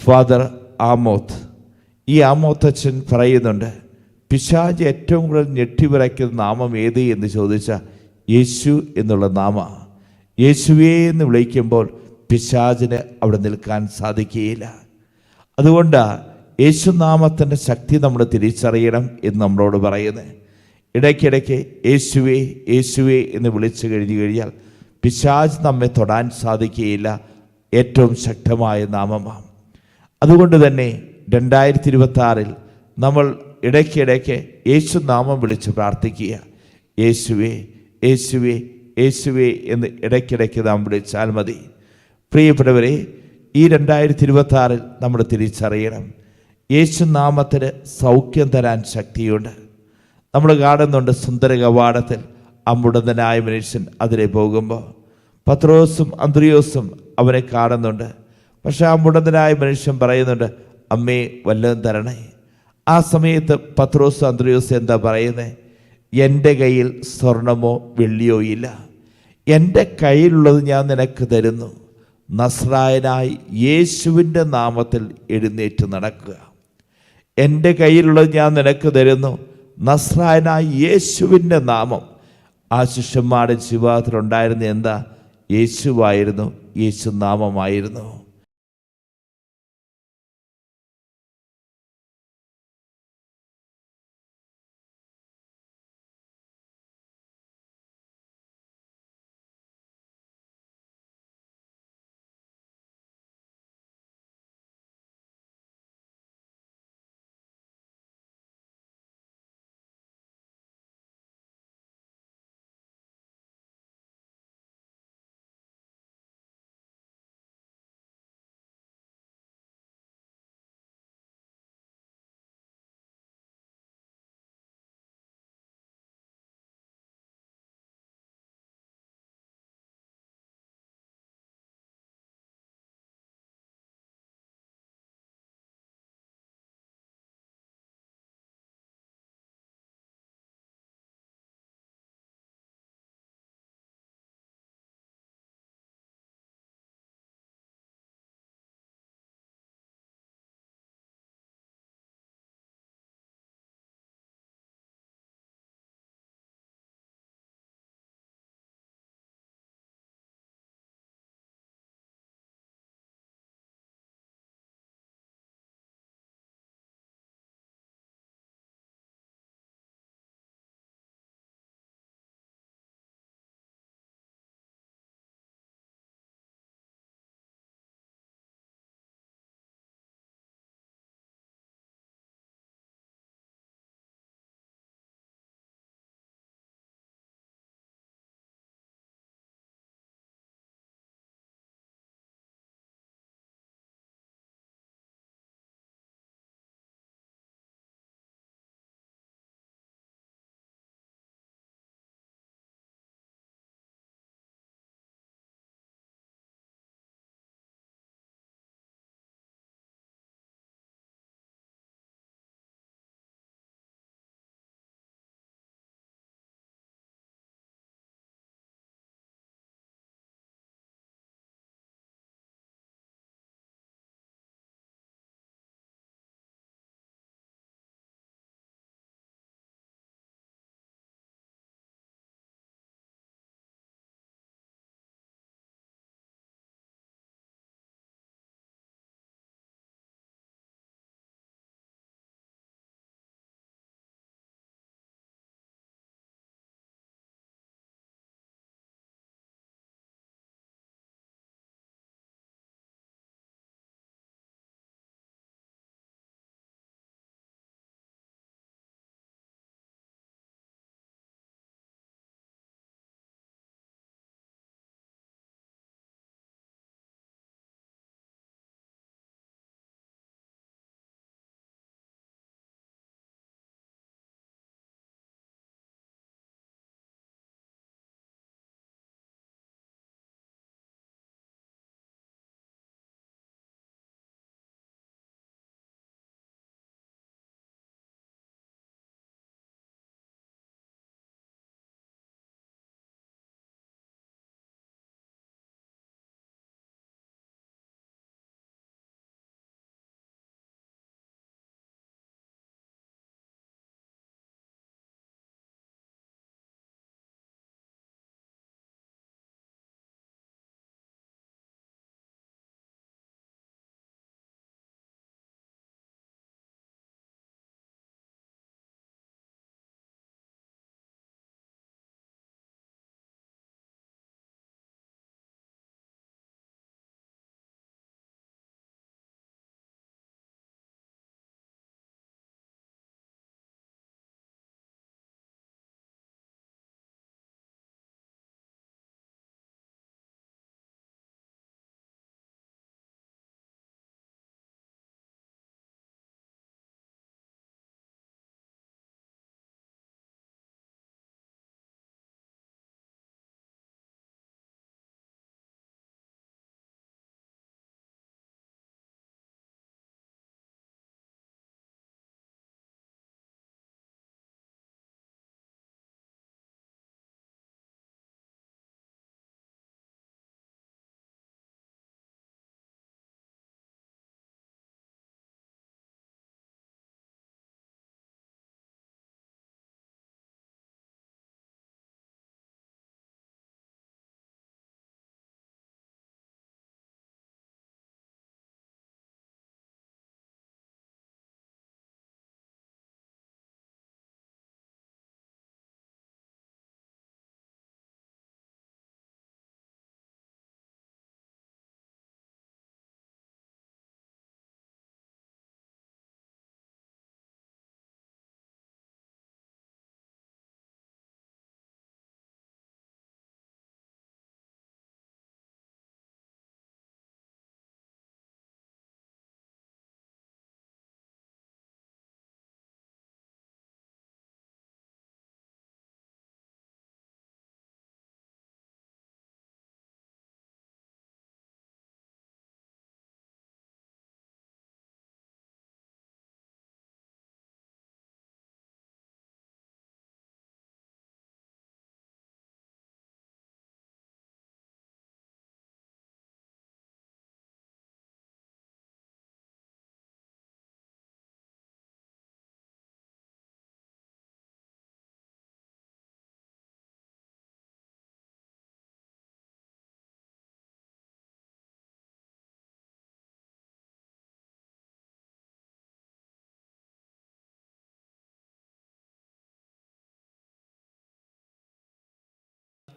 Father ആമോത്ത് ഈ ആമോത്തച്ഛൻ പറയുന്നുണ്ട് പിശാജ് ഏറ്റവും കൂടുതൽ ഞെട്ടിവിറയ്ക്കുന്ന നാമം ഏത് എന്ന് ചോദിച്ചാൽ യേശു എന്നുള്ള നാമ. യേശുവേ എന്ന് വിളിക്കുമ്പോൾ പിശാജിന് അവിടെ നിൽക്കാൻ സാധിക്കുകയില്ല. അതുകൊണ്ട് യേശുനാമത്തിന്റെ ശക്തി നമ്മൾ തിരിച്ചറിയണം എന്ന് നമ്മളോട് പറയുന്നത് ഇടയ്ക്കിടയ്ക്ക് യേശുവേ യേശുവേ എന്ന് വിളിച്ചു കഴിഞ്ഞു കഴിഞ്ഞാൽ പിശാജ് നമ്മെ തൊടാൻ സാധിക്കുകയില്ല. ഏറ്റവും ശക്തമായ നാമമാണ്. അതുകൊണ്ട് തന്നെ രണ്ടായിരത്തി ഇരുപത്തി നമ്മൾ ഇടയ്ക്കിടയ്ക്ക് യേശു നാമം വിളിച്ച് പ്രാർത്ഥിക്കുക. യേശുവേ യേശുവേ യേശുവേ എന്ന് ഇടയ്ക്കിടയ്ക്ക് നാം വിളിച്ചാൽ മതി. പ്രിയപ്പെട്ടവരെ ഈ രണ്ടായിരത്തി ഇരുപത്തി ആറിൽ നമ്മൾ തിരിച്ചറിയണം. യേശു നാമത്തിന് സൗഖ്യം തരാൻ ശക്തിയുണ്ട്. നമ്മൾ കാണുന്നുണ്ട് സുന്ദര കവാടത്തിൽ അമ്പുടന്തനായ മനുഷ്യൻ അതിലെ പോകുമ്പോൾ. പത്രോസും അന്ത്രിയോസും അവനെ കാണുന്നുണ്ട്. പക്ഷെ ആ മുടന്തനായ മനുഷ്യൻ പറയുന്നുണ്ട് അമ്മേ വല്ലതും തരണേ. ആ സമയത്ത് പത്രോസ് അന്ത്രിയോസ് എന്താ പറയുന്നത് എന്റെ കയ്യിൽ സ്വർണമോ വെള്ളിയോ ഇല്ല. എന്റെ കയ്യിലുള്ളത് ഞാൻ നിനക്ക് തരുന്നു. നസ്രായനായി യേശുവിന്റെ നാമത്തിൽ എഴുന്നേറ്റ് നടക്കുക. എന്റെ കയ്യിലുള്ളത് ഞാൻ നിനക്ക് തരുന്നു. നസ്രായനായി യേശുവിന്റെ നാമം. ആ ശിഷ്യന്മാരുടെ ജീവിതത്തിലുണ്ടായിരുന്ന എന്താ? യേശുവായിരുന്നു യേശു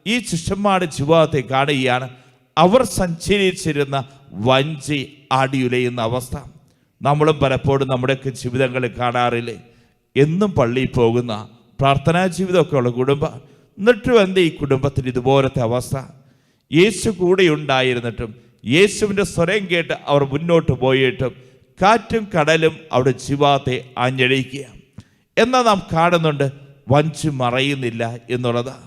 ഈ ശിഷ്യന്മാരുടെ ജീവിതത്തെ കാണുകയാണ്. അവർ സഞ്ചരിച്ചിരുന്ന വഞ്ചി ആടിയുലയുന്ന അവസ്ഥ. നമ്മളും പലപ്പോഴും നമ്മുടെയൊക്കെ ജീവിതങ്ങളിൽ കാണാറില്ലേ? എന്നും പള്ളിയിൽ പോകുന്ന പ്രാർത്ഥനാ ജീവിതമൊക്കെ ഉള്ള കുടുംബം. എന്നിട്ടും എന്താ ഈ കുടുംബത്തിന് ഇതുപോലത്തെ അവസ്ഥ? യേശു കൂടെ ഉണ്ടായിരുന്നിട്ടും യേശുവിന്റെ സ്വരം കേട്ട് അവർ മുന്നോട്ട് പോയിട്ടും കാറ്റും കടലും അവിടെ ജീവാത്തെ ആഞ്ഞഴിക്കുക എന്നാൽ നാം കാണുന്നുണ്ട് വഞ്ചി മറയുന്നില്ല എന്നുള്ളതാ.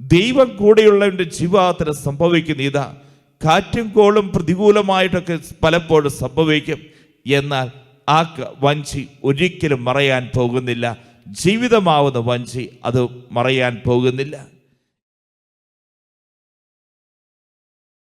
ദൈവം കൂടെയുള്ളവന്റെ ജീവാത്തിന് സംഭവിക്കുന്ന ഇതാ. കാറ്റും കോളും പ്രതികൂലമായിട്ടൊക്കെ പലപ്പോഴും സംഭവിക്കും. എന്നാൽ ആ വഞ്ചി ഒരിക്കലും മറയാൻ പോകുന്നില്ല. ജീവിതമാവുന്ന വഞ്ചി അത് മറയാൻ പോകുന്നില്ല.